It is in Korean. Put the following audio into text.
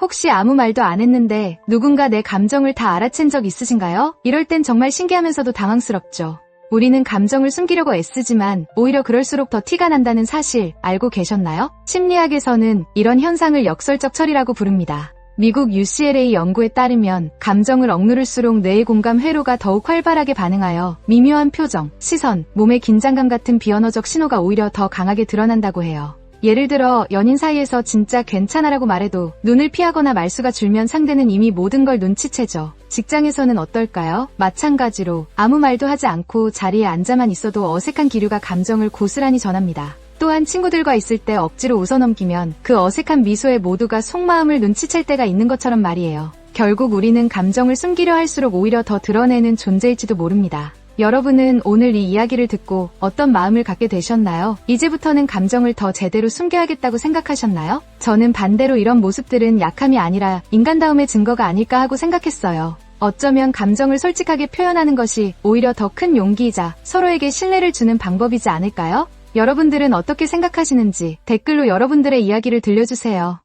혹시 아무 말도 안 했는데 누군가 내 감정을 다 알아챈 적 있으신가요? 이럴 땐 정말 신기하면서도 당황스럽죠. 우리는 감정을 숨기려고 애쓰지만 오히려 그럴수록 더 티가 난다는 사실 알고 계셨나요? 심리학에서는 이런 현상을 역설적 처리라고 부릅니다. 미국 UCLA 연구에 따르면 감정을 억누를수록 뇌의 공감 회로가 더욱 활발하게 반응하여 미묘한 표정, 시선, 몸의 긴장감 같은 비언어적 신호가 오히려 더 강하게 드러난다고 해요. 예를 들어 연인 사이에서 진짜 괜찮아라고 말해도 눈을 피하거나 말수가 줄면 상대는 이미 모든 걸 눈치채죠. 직장에서는 어떨까요? 마찬가지로 아무 말도 하지 않고 자리에 앉아만 있어도 어색한 기류가 감정을 고스란히 전합니다. 또한 친구들과 있을 때 억지로 웃어넘기면 그 어색한 미소에 모두가 속마음을 눈치챌 때가 있는 것처럼 말이에요. 결국 우리는 감정을 숨기려 할수록 오히려 더 드러내는 존재일지도 모릅니다. 여러분은 오늘 이 이야기를 듣고 어떤 마음을 갖게 되셨나요? 이제부터는 감정을 더 제대로 숨겨야겠다고 생각하셨나요? 저는 반대로 이런 모습들은 약함이 아니라 인간다움의 증거가 아닐까 하고 생각했어요. 어쩌면 감정을 솔직하게 표현하는 것이 오히려 더 큰 용기이자 서로에게 신뢰를 주는 방법이지 않을까요? 여러분들은 어떻게 생각하시는지 댓글로 여러분들의 이야기를 들려주세요.